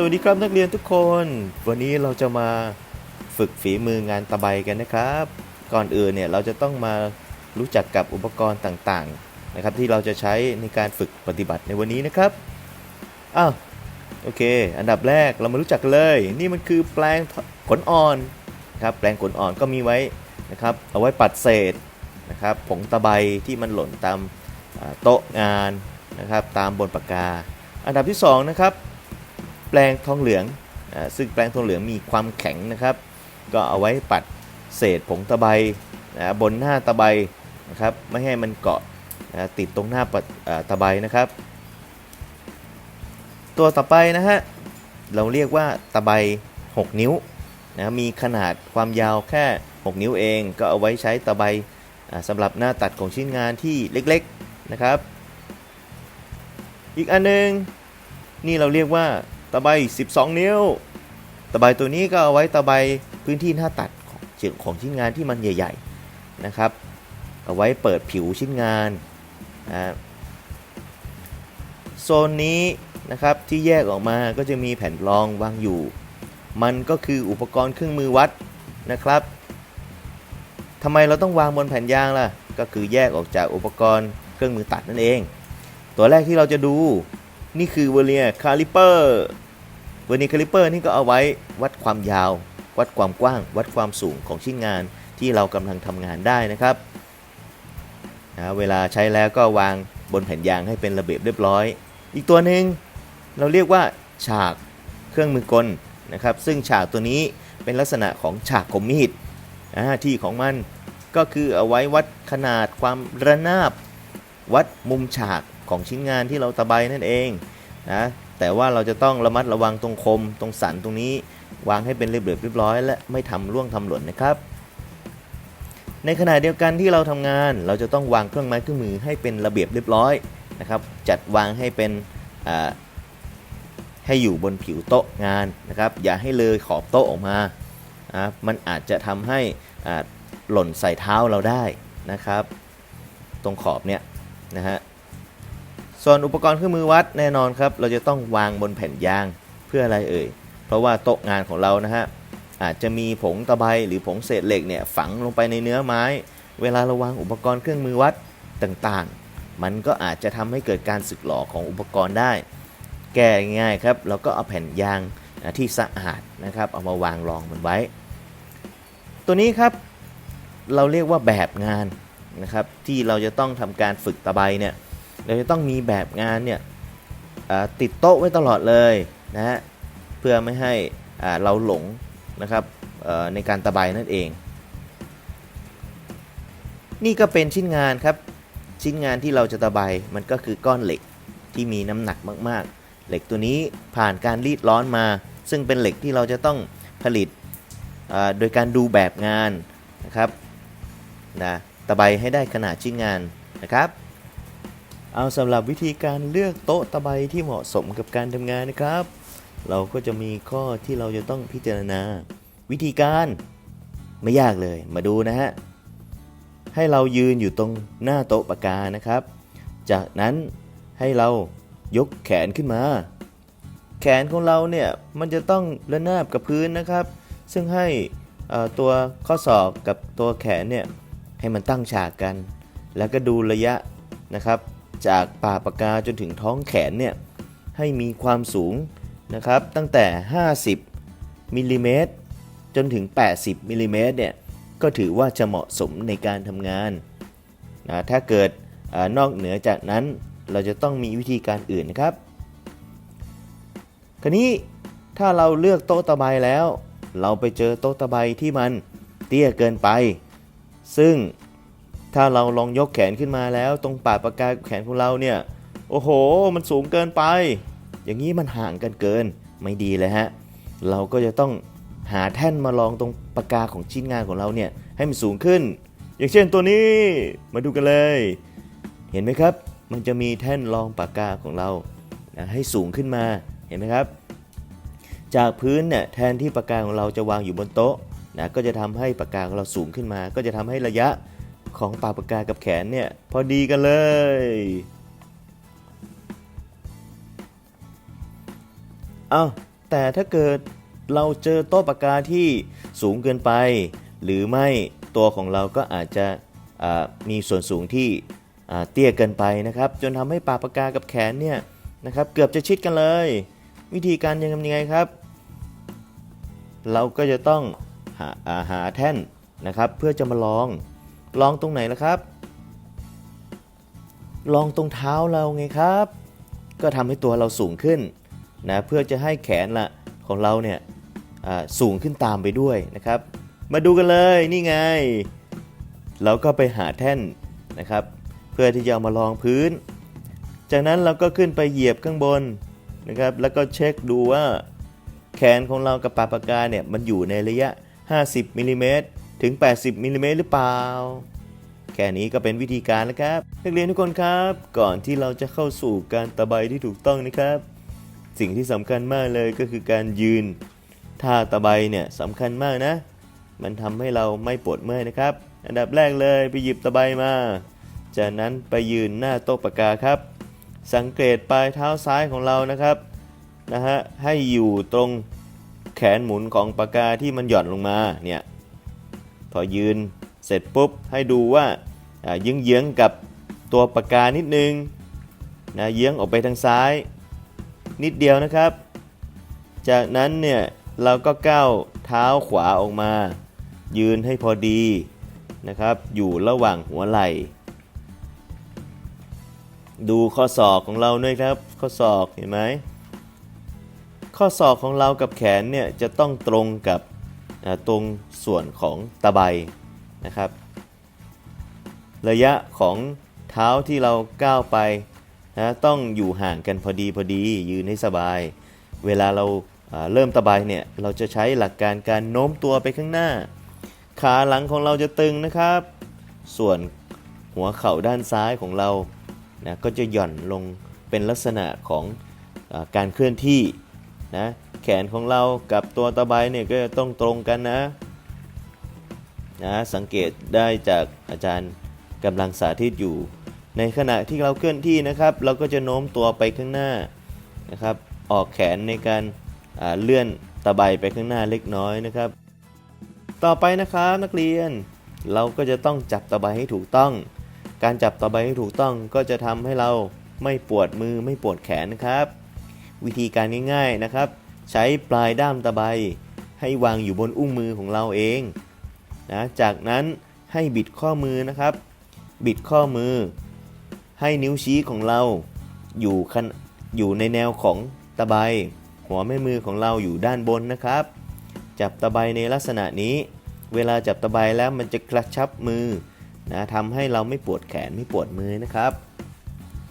สวัสดีครับนักเรียนทุกคน วันนี้เราจะมาฝึกฝีมืองานตะไบกันนะครับ ก่อนอื่นเนี่ยเราจะต้องมารู้จักกับอุปกรณ์ต่างๆนะครับ ที่เราจะใช้ในการฝึกปฏิบัติในวันนี้นะครับอ้าวโอเค อันดับแรกเรามารู้จักกันเลย นี่มันคือแปลงขนอ่อนนะครับแปลงขนอ่อนก็มีไว้นะครับ เอาไว้ปัดเศษนะครับ ผงตะไบที่มันหล่นตามโต๊ะงานนะครับ ตามบนปากกา อันดับที่สองนะครับ แปลงทองเหลืองอซึ่งแปลงทองเหลืองมีความแข็งนะครับ ก็เอาไว้ปัดเศษผงตะไบนะบนหน้าตะไบนะครับไม่ให้มันเกาะนะติดตรงหน้าปัดตะไบนะครับ ตัวต่อไปนะฮะเราเรียกว่าตะไบ 6 นิ้วนะมีขนาดความยาวแค่ 6 นิ้วเอง ก็เอาไว้ใช้ตะไบสำหรับหน้าตัดของชิ้นงานที่เล็กๆนะครับ อีกอันหนึง นี่เราเรียกว่า ตะไบ 12 นิ้ว ตะไบตัวนี้ก็เอาไว้ตะไบพื้นที่หน้าตัดของของชิ้นงานที่มันใหญ่ ๆนะครับ เอาไว้เปิดผิวชิ้นงานนะโซนนี้นะครับที่แยกออกมาก็จะมีแผ่นรองวางอยู่ มันก็คืออุปกรณ์เครื่องมือวัดนะครับทำไมเราต้องวางบนแผ่นยางล่ะ ก็คือแยกออกจากอุปกรณ์เครื่องมือตัดนั่นเอง ตัวแรกที่เราจะดู นี่คือเวเนียคาลิเปอร์เวเนียคาลิเปอร์นี่ก็เอาไว้วัดความยาว วัดความกว้าง วัดความสูงของชิ้นงานที่เรากำลังทำงานได้นะครับนะเวลาใช้แล้วก็วางบนแผ่นยางให้เป็นระเบียบเรียบร้อย อีกตัวหนึ่งเราเรียกว่าฉากเครื่องมือกลนะครับ ซึ่งฉากตัวนี้เป็นลักษณะของฉากคมมีดที่ของมันก็คือเอาไว้วัดขนาดความระนาบ วัดมุมฉาก ของชิ้นงานที่เราตะไบนั่นเองนะแต่ว่าเราจะต้องระมัดระวังตรงคมตรงสันตรงนี้ วางให้เป็นเรียบๆเรียบร้อย และไม่ทำร่วงทำหล่นนะครับ ในขณะเดียวกันที่เราทำงาน เราจะต้องวางเครื่องไม้เครื่องมือให้เป็นระเบียบเรียบร้อยนะครับ จัดวางให้เป็นให้อยู่บนผิวโต๊ะงานนะครับ อย่าให้เลยขอบโต๊ะออกมาอะมันอาจจะทำให้หล่นใส่เท้าเราได้นะครับ ตรงขอบเนี่ยนะฮะ ส่วนอุปกรณ์เครื่องมือวัดแน่นอนครับ เราจะต้องวางบนแผ่นยางเพื่ออะไรเอ่ย เพราะว่าโต๊ะงานของเรานะฮะอาจจะมีผงตะไบหรือผงเศษเหล็กเนี่ยฝังลงไปในเนื้อไม้ เวลาเราวางอุปกรณ์เครื่องมือวัดต่างๆ มันก็อาจจะทำให้เกิดการสึกหลอของอุปกรณ์ได้ แก้ง่ายครับเราก็เอาแผ่นยางที่สะอาดนะครับเอามาวางรองมันไว้ ตัวนี้ครับเราเรียกว่าแบบงานนะครับที่เราจะต้องทำการฝึกตะไบเนี่ย เราจะต้องมีแบบงานเนี่ยติดโต๊ะไว้ตลอดเลยนะฮะเพื่อไม่ให้เราหลงนะครับในการตะไบนั่นเอง นี่ก็เป็นชิ้นงานครับ ชิ้นงานที่เราจะตะไบมันก็คือก้อนเหล็กที่มีน้ำหนักมากๆ เหล็กตัวนี้ผ่านการรีดร้อนมา ซึ่งเป็นเหล็กที่เราจะต้องผลิตโดยการดูแบบงานนะครับนะตะไบให้ได้ขนาดชิ้นงานนะครับ เอาสำหรับวิธีการเลือกโต๊ะตะไบที่เหมาะสมกับการทำงานนะครับ เราก็จะมีข้อที่เราจะต้องพิจารณา วิธีการไม่ยากเลยมาดูนะฮะ ให้เรายืนอยู่ตรงหน้าโต๊ะปากกานะครับ จากนั้นให้เรายกแขนขึ้นมา แขนของเราเนี่ยมันจะต้องระนาบกับพื้นนะครับ ซึ่งให้ตัวข้อศอกกับตัวแขนเนี่ยให้มันตั้งฉากกัน แล้วก็ดูระยะนะครับ จากป่าปากกาจนถึงท้องแขนเนี่ยให้มีความสูงนะครับตั้งแต่ 50มิลลิเมตรจนถึง 80มิลลิเมตรเนี่ยก็ถือว่าจะเหมาะสมในการทำงานนะถ้าเกิดอนอกเหนือจากนั้นเราจะต้องมีวิธีการอื่นนะครับ คราวนี้ถ้าเราเลือกโต๊ะตะไบแล้ว เราไปเจอโต๊ะตะไบที่มันเตี้ยเกินไป ซึ่ง ถ้าเราลองยกแขนขึ้นมาแล้วตรงปลายปากกาแขนของเราเนี่ย โอ้โห มันสูงเกินไป อย่างนี้มันห่างกันเกินไม่ดีเลยฮะ เราก็จะต้องหาแท่นมาลองตรงปากกาของชิ้นงานของเราเนี่ยให้มันสูงขึ้น อย่างเช่นตัวนี้มาดูกันเลย เห็นไหมครับ มันจะมีแท่นรองปากกาของเราให้สูงขึ้นมาเห็นไหมครับ จากพื้นเนี่ยแทนที่ปากกาของเราจะวางอยู่บนโต๊ะนะก็จะทำให้ปากกาของเราสูงขึ้นมา ก็จะทำให้ระยะ ของปากปากกากับแขนเนี่ย พอดีกันเลย เอาแต่ถ้าเกิดเราเจอโต๊ะปากกาที่สูงเกินไป หรือไม่ตัวของเราก็อาจจะมีส่วนสูงที่เตี้ยเกินไปนะครับ จนทำให้ปากปากกากับแขนเนี่ยนะครับ เกือบจะชิดกันเลย วิธีการยังทำยังไงครับ เราก็จะต้องหาาหาแท่นนะครับ เพื่อจะมาลอง ลองตรงไหนล่ะครับ ลองตรงเท้าเราไงครับ ก็ทำให้ตัวเราสูงขึ้นนะเพื่อจะให้แขนละของเราเนี่ยสูงขึ้นตามไปด้วยนะครับ มาดูกันเลยนี่ไง เราก็ไปหาแท่นนะครับ เพื่อที่จะเอามาลองพื้น จากนั้นเราก็ขึ้นไปเหยียบข้างบนนะครับ แล้วก็เช็คดูว่าแขนของเรากับปลาปากกาเนี่ยมันอยู่ในระยะ 50มิลลิเมตร ถึง 80มิลลิเมตรหรือเปล่า แค่นี้ก็เป็นวิธีการแล้วครับนักเรียนทุกคนครับ ก่อนที่เราจะเข้าสู่การตะไบที่ถูกต้องนะครับ สิ่งที่สำคัญมากเลยก็คือการยืนท่าตะไบเนี่ยสำคัญมากนะ มันทำให้เราไม่ปวดเมื่อยนะครับ อันดับแรกเลยไปหยิบตะไบมา จากนั้นไปยืนหน้าโต๊ะปากกาครับ สังเกตปลายเท้าซ้ายของเรานะครับนะฮะให้อยู่ตรงแขนหมุนของปากกาที่มันหย่อนลงมาเนี่ย พอยืนเสร็จปุ๊บให้ดูว่าอ่าเยื้องๆกับตัวปากกานิดนึงนะเยื้องออกไปทางซ้าย นิดเดียวนะครับ จากนั้นเนี่ยเราก็ก้าวเท้าขวาออกมา ยืนให้พอดีนะครับ อยู่ระหว่างหัวไหล่ ดูข้อศอกของเราด้วยครับ ข้อศอกเห็นไหมข้อศอกของเรากับแขนเนี่ยจะต้องตรงกับ ตรงส่วนของตะไบนะครับ ระยะของเท้าที่เราก้าวไปนะต้องอยู่ห่างกันพอดีพอดียืนให้สบาย เวลาเราเริ่มตะไบเนี่ยเราจะใช้หลักการการโน้มตัวไปข้างหน้า ขาหลังของเราจะตึงนะครับ ส่วนหัวเข่าด้านซ้ายของเรานะก็จะหย่อนลงเป็นลักษณะของอการเคลื่อนที่นะ แขนของเรากับตัวตะไบเนี่ยก็ต้องตรงกันนะนะสังเกตได้จากอาจารย์กำลังสาธิตอยู่ ในขณะที่เราเคลื่อนที่นะครับ เราก็จะโน้มตัวไปข้างหน้านะครับ ออกแขนในการเลื่อนตะไบไปข้างหน้าเล็กน้อยนะครับ ต่อไปนะครับนักเรียน เราก็จะต้องจับตะไบให้ถูกต้อง การจับตะไบให้ถูกต้องก็จะทำให้เราไม่ปวดมือไม่ปวดแขนนะครับ วิธีการง่าย ๆนะครับ ใช้ปลายด้ามตะไบให้วางอยู่บนอุ้งมือของเราเองนะจากนั้นให้บิดข้อมือนะครับ บิดข้อมือ ให้นิ้วชี้ของเราอยู่คันอยู่ในแนวของตะไบหัวแม่มือของเราอยู่ด้านบนนะครับ จับตะไบในลักษณะนี้ เวลาจับตะไบแล้วมันจะกระชับมือนะทำให้เราไม่ปวดแขนไม่ปวดมือนะครับ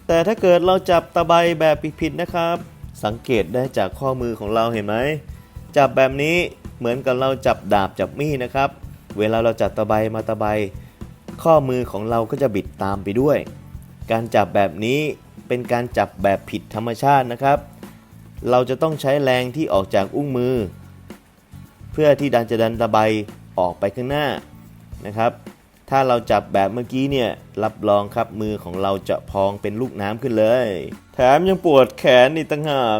แต่ถ้าเกิดเราจับตะไบแบบผิดๆนะครับ สังเกตได้จากข้อมือของเราเห็นไหมจับแบบนี้เหมือนกับเราจับดาบจับมีดนะครับ เวลาเราจับตะไบมาตะไบข้อมือของเราก็จะบิดตามไปด้วย การจับแบบนี้เป็นการจับแบบผิดธรรมชาตินะครับ เราจะต้องใช้แรงที่ออกจากอุ้งมือ เพื่อที่ดันจะดันตะไบออกไปข้างหน้านะครับ ถ้าเราจับแบบเมื่อกี้เนี่ย รับรองครับมือของเราจะพองเป็นลูกน้ำขึ้นเลย แถมยังปวดแขนอีกต่างหาก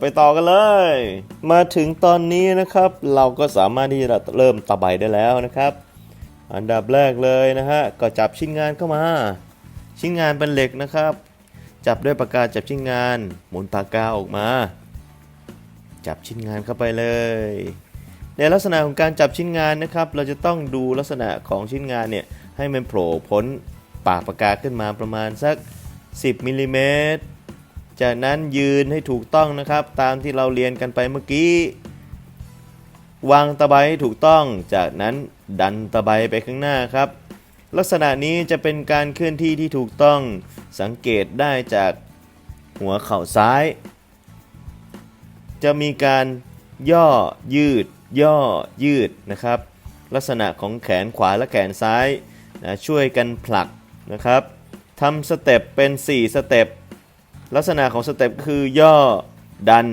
ไปต่อกันเลย มาถึงตอนนี้นะครับ เราก็สามารถที่จะเริ่มตะไบได้แล้วนะครับ อันดับแรกเลยนะฮะ ก็จับชิ้นงานเข้ามา ชิ้นงานเป็นเหล็กนะครับ จับด้วยปากกาจับชิ้นงาน หมุนปากกาออกมา จับชิ้นงานเข้าไปเลย ในลักษณะของการจับชิ้นงานนะครับ เราจะต้องดูลักษณะของชิ้นงานเนี่ยให้มันโผล่พ้นปากปากกาขึ้นมาประมาณสัก 10มิลลิเมตรจากนั้นยืนให้ถูกต้องนะครับ ตามที่เราเรียนกันไปเมื่อกี้ วางตะไบให้ถูกต้อง จากนั้นดันตะไบไปข้างหน้าครับ ลักษณะนี้จะเป็นการเคลื่อนที่ที่ถูกต้องสังเกตได้จากหัวเข่าซ้าย จะมีการย่อยืด ย่อยืดนะครับ ลักษณะของแขนขวาและแขนซ้ายนะช่วยกันผลักนะครับทำสเต็ปเป็น 4 สเต็ปลักษณะของสเต็ปคือย่อ ดัน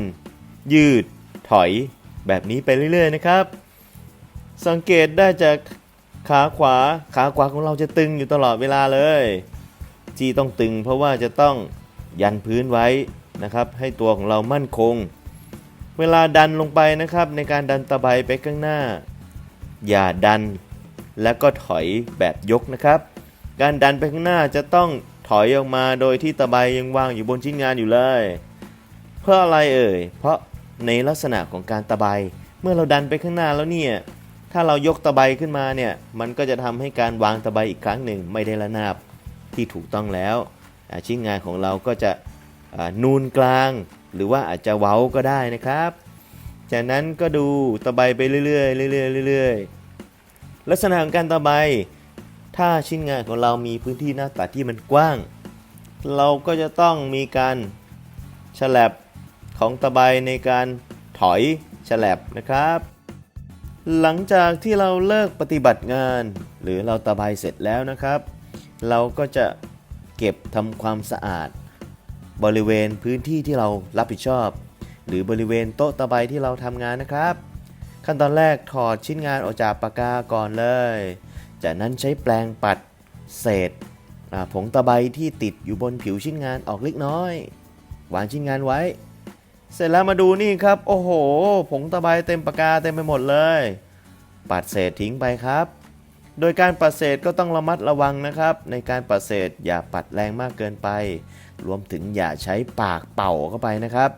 ยืด ถอย แบบนี้ไปเรื่อยๆนะครับ สังเกตได้จากขาขวาขาขวาของเราจะตึงอยู่ตลอดเวลาเลยที่ต้องตึงเพราะว่าจะต้องยันพื้นไว้นะครับ ให้ตัวของเรามั่นคง เวลาดันลงไปนะครับ ในการดันตะไบไปข้างหน้า อย่าดัน แล้วก็ถอยแบบยกนะครับ การดันไปข้างหน้าจะต้องถอยออกมาโดยที่ตะไบยังวางอยู่บนชิ้นงานอยู่เลย เพื่ออะไรเอ่ย เพราะในลักษณะของการตะไบเมื่อเราดันไปข้างหน้าแล้วเนี่ยถ้าเรายกตะไบขึ้นมาเนี่ย มันก็จะทำให้การวางตะไบอีกครั้งหนึ่งไม่ได้ระนาบที่ถูกต้องแล้ว ชิ้นงานของเราก็จะนูนกลาง หรือว่าอาจจะเว้าก็ได้นะครับ จากนั้นก็ดูตะไบไปเรื่อยๆเรื่อยๆเรื่อยๆลักษณะของการตะไบถ้าชิ้นงานของเรามีพื้นที่หน้าตัดที่มันกว้าง เราก็จะต้องมีการฉลับของตะไบในการถอยฉลับนะครับ หลังจากที่เราเลิกปฏิบัติงาน หรือเราตะไบเสร็จแล้วนะครับ เราก็จะเก็บทำความสะอาด บริเวณพื้นที่ที่เรารับผิดชอบ หรือบริเวณโต๊ะตะไบที่เราทำงานนะครับ ขั้นตอนแรกถอดชิ้นงานออกจากปากกาก่อนเลย จากนั้นใช้แปรงปัดเศษผงตะไบที่ติดอยู่บนผิวชิ้นงานออกเล็กน้อย วางชิ้นงานไว้ เสร็จแล้วมาดูนี่ครับ โอ้โห ผงตะไบเต็มปากกาเต็มไปหมดเลย ปัดเศษทิ้งไปครับ โดยการปัดเศษก็ต้องระมัดระวังนะครับ ในการปัดเศษอย่าปัดแรงมากเกินไป รวมถึงอย่าใช้ปากเป่าเข้าไปนะครับ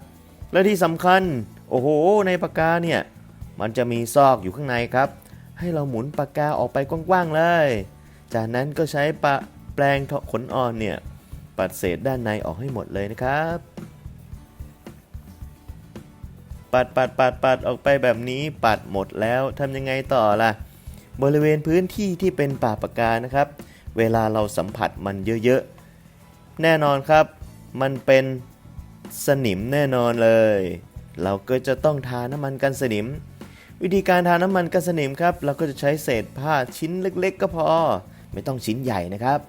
และที่สำคัญ โอ้โห ในปากกาเนี่ย มันจะมีซอกอยู่ข้างในครับ ให้เราหมุนปากกาออกไปกว้างๆเลย จากนั้นก็ใช้ปะแปรงขนอ่อนเนี่ย ปัดเศษด้านในออกให้หมดเลยนะครับ ปัดปัดปัดปัดออกไปแบบนี้ปัดหมดแล้วทำยังไงต่อล่ะ บริเวณพื้นที่ที่เป็นป่าปากกานะครับ เวลาเราสัมผัสมันเยอะๆ แน่นอนครับ มันเป็นสนิมแน่นอนเลย เราก็จะต้องทาน้ำมันกันสนิม วิธีการทาน้ำมันกันสนิมครับ เราก็จะใช้เศษผ้าชิ้นเล็ก ๆ ก็พอ ไม่ต้องชิ้นใหญ่นะครับ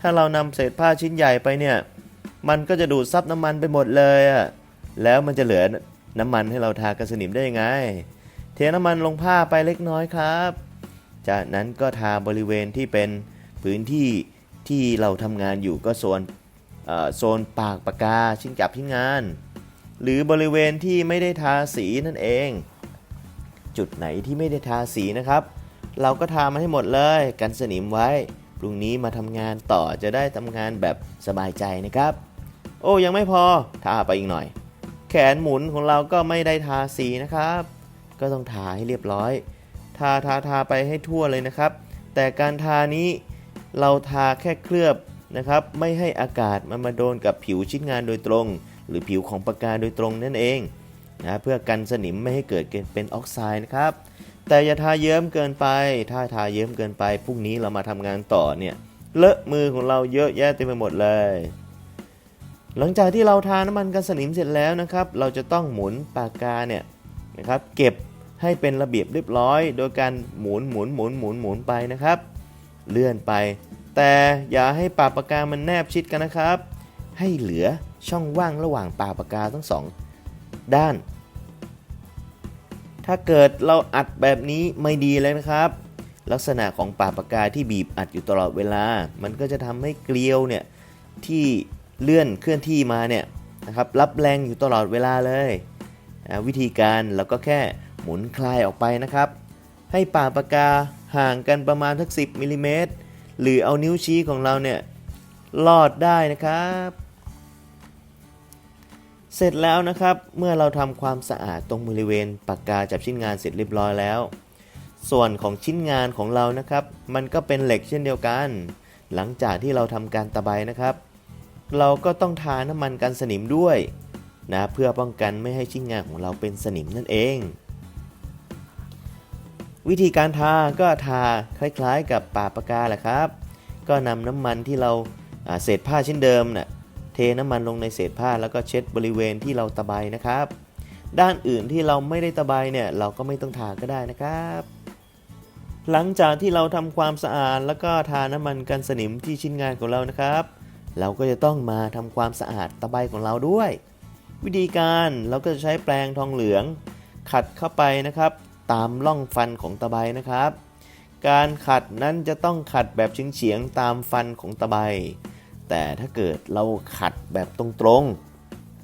ถ้าเรานำเศษผ้าชิ้นใหญ่ไปเนี่ยมันก็จะดูดซับน้ำมันไปหมดเลยอะแล้วมันจะเหลือน้ำมันให้เราทากันสนิมได้ยังไง เทน้ำมันลงผ้าไปเล็กน้อยครับ จากนั้นก็ทาบริเวณที่เป็นพื้นที่ที่เราทำงานอยู่ก็โซน โซนปากปากกาชิ้นจับชิ้นงาน หรือบริเวณที่ไม่ได้ทาสีนั่นเอง จุดไหนที่ไม่ได้ทาสีนะครับ เราก็ทามันให้หมดเลยกันสนิมไว้พรุ่งนี้มาทำงานต่อจะได้ทำงานแบบสบายใจนะครับ โอ้ยังไม่พอทาไปอีกหน่อย แขนหมุนของเราก็ไม่ได้ทาสีนะครับ ก็ต้องทาให้เรียบร้อย ทาทาทาไปให้ทั่วเลยนะครับ แต่การทานี้เราทาแค่เคลือบ นะครับไม่ให้อากาศมันมาโดนกับผิวชิ้นงานโดยตรง หรือผิวของปากกาโดยตรงนั่นเองนะเพื่อกันสนิมไม่ให้เกิดเป็นออกไซด์นะครับ แต่อย่าทาเยิ้มเกินไป ถ้าทาเยิ้มเกินไปพรุ่งนี้เรามาทำงานต่อเนี่ยเลอะมือของเราเยอะแยะเต็มไปหมดเลย หลังจากที่เราทาน้ำมันกันสนิมเสร็จแล้วนะครับ เราจะต้องหมุนปากกาเนี่ยนะครับ เก็บให้เป็นระเบียบเรียบร้อย โดยการหมุนหมุนหมุนหมุนหมุนไปนะครับ เลื่อนไป แต่อย่าให้ปากปากกามันแนบชิดกันนะครับ ให้เหลือช่องว่างระหว่างปากปากกาทั้งสองด้าน ถ้าเกิดเราอัดแบบนี้ไม่ดีเลยนะครับ ลักษณะของปากปากกาที่บีบอัดอยู่ตลอดเวลา มันก็จะทำให้เกลียวเนี่ยที่เลื่อนเคลื่อนที่มาเนี่ยนะครับรับแรงอยู่ตลอดเวลาเลยอ่าวิธีการเราก็แค่หมุนคลายออกไปนะครับ ให้ปากปากกาห่างกันประมาณทัก10มิลลิเมตร หรือเอานิ้วชี้ของเราเนี่ยลอดได้นะครับ เสร็จแล้วนะครับ เมื่อเราทำความสะอาดตรงบริเวณปากกาจับชิ้นงานเสร็จเรียบร้อยแล้ว ส่วนของชิ้นงานของเรานะครับ มันก็เป็นเหล็กเช่นเดียวกัน หลังจากที่เราทำการตะไบนะครับ เราก็ต้องทาน้ำมันกันสนิมด้วยนะเพื่อป้องกันไม่ให้ชิ้นงานของเราเป็นสนิมนั่นเอง วิธีการทาก็ทาคล้ายๆ กับปากปากาแหละครับ ก็นำน้ำมันที่เราเศษผ้าชิ้นเดิมน่ะเทน้ำมันลงในเศษผ้าแล้วก็เช็ดบริเวณที่เราตะไบนะครับ ด้านอื่นที่เราไม่ได้ตะไบเนี่ยเราก็ไม่ต้องทาก็ได้นะครับ หลังจากที่เราทำความสะอาดแล้วก็ทาน้ำมันกันสนิมที่ชิ้นงานของเรานะครับ เราก็จะต้องมาทำความสะอาดตะไบของเราด้วย วิธีการเราก็จะใช้แปรงทองเหลืองขัดเข้าไปนะครับ ตามร่องฟันของตะไบนะครับ การขัดนั้นจะต้องขัดแบบเฉียงๆตามฟันของตะไบ แต่ถ้าเกิดเราขัดแบบตรง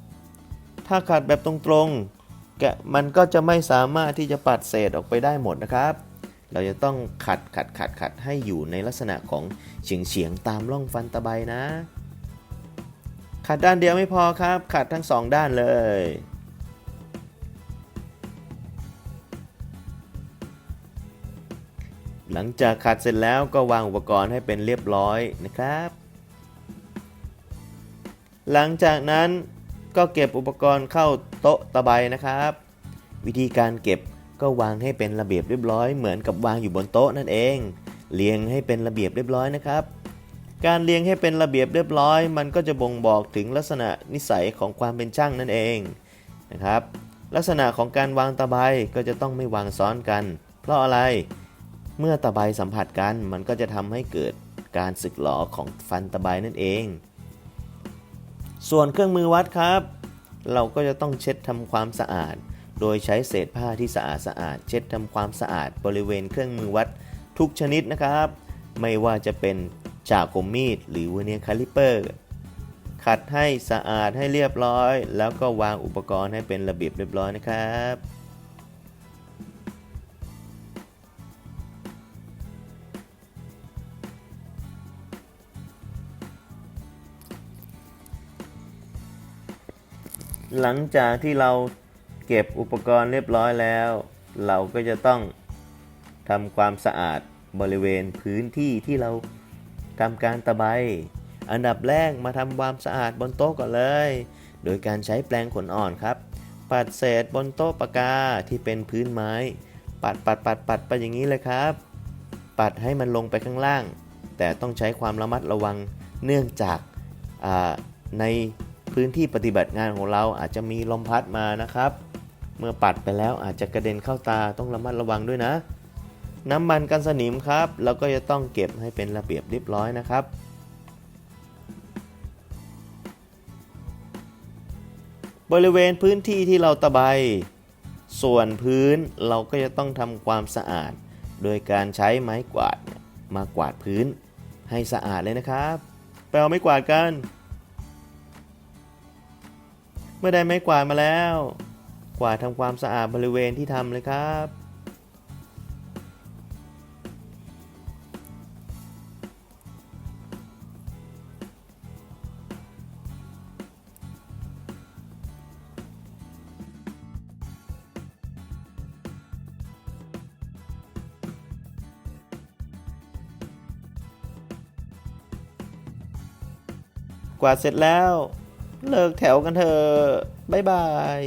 ๆ ถ้าขัดแบบตรงๆแกมันก็จะไม่สามารถที่จะปัดเศษออกไปได้หมดนะครับ เราจะต้องขัดขัดขัดขัดให้อยู่ในลักษณะของเฉียงเฉียงๆตามร่องฟันตะไบนะ ขัดด้านเดียวไม่พอครับ ขัดทั้งสองด้านเลย หลังจากขัดเสร็จแล้วก็วางอุปกรณ์ให้เป็นเรียบร้อยนะครับ หลังจากนั้นก็เก็บอุปกรณ์เข้าโต๊ะตะไบนะครับ วิธีการเก็บก็วางให้เป็นระเบียบเรียบร้อยเหมือนกับวางอยู่บนโต๊ะนั่นเอง เรียงให้เป็นระเบียบเรียบร้อยนะครับ การเรียงให้เป็นระเบียบเรียบร้อย มันก็จะบ่งบอกถึงลักษณะนิสัยของความเป็นช่างนั่นเองนะครับ ลักษณะของการวางตะไบก็จะต้องไม่วางซ้อนกัน เพราะอะไรเเมื่อตะไบสัมผัสกันมันก็จะทำให้เกิดการสึกหรอของฟันตะไบนั่นเอง ส่วนเครื่องมือวัดครับ เราก็จะต้องเช็ดทำความสะอาด โดยใช้เศษผ้าที่สะอาดสะอาด เช็ดทำความสะอาดบริเวณเครื่องมือวัดทุกชนิดนะครับ ไม่ว่าจะเป็นจากคมมีด หรือเวเนียคาลิเปอร์ ขัดให้สะอาดให้เรียบร้อย แล้วก็วางอุปกรณ์ให้เป็นระเบียบเรียบร้อยนะครับ หลังจากที่เราเก็บอุปกรณ์เรียบร้อยแล้ว เราก็จะต้องทำความสะอาดบริเวณพื้นที่ที่เราทำการตะไบ อันดับแรกมาทำความสะอาดบนโต๊ะก่อนเลย โดยการใช้แปรงขนอ่อนครับ ปัดเศษบนโต๊ะปากกาที่เป็นพื้นไม้ ปัดปัดปัดปัดไปอย่างนี้เลยครับ ปัดให้มันลงไปข้างล่าง แต่ต้องใช้ความระมัดระวังเนื่องจากใน พื้นที่ปฏิบัติงานของเราอาจจะมีลมพัดมานะครับ เมื่อปัดไปแล้วอาจจะกระเด็นเข้าตาต้องระมัดระวังด้วยนะ น้ำมันกันสนิมครับ เราก็จะต้องเก็บให้เป็นระเบียบเรียบร้อยนะครับบริเวณพื้นที่ที่เราตะไบส่วนพื้นเราก็จะต้องทำความสะอาด โดยการใช้ไม้กวาดมากวาดพื้นให้สะอาดเลยนะครับ ไปเอาไม้กวาดกัน เมื่อได้ไม้กวาดมาแล้ว กวาดทำความสะอาดบริเวณที่ทำเลยครับ กวาดเสร็จแล้ว เลิกแถวกันเถอะ บ๊ายบาย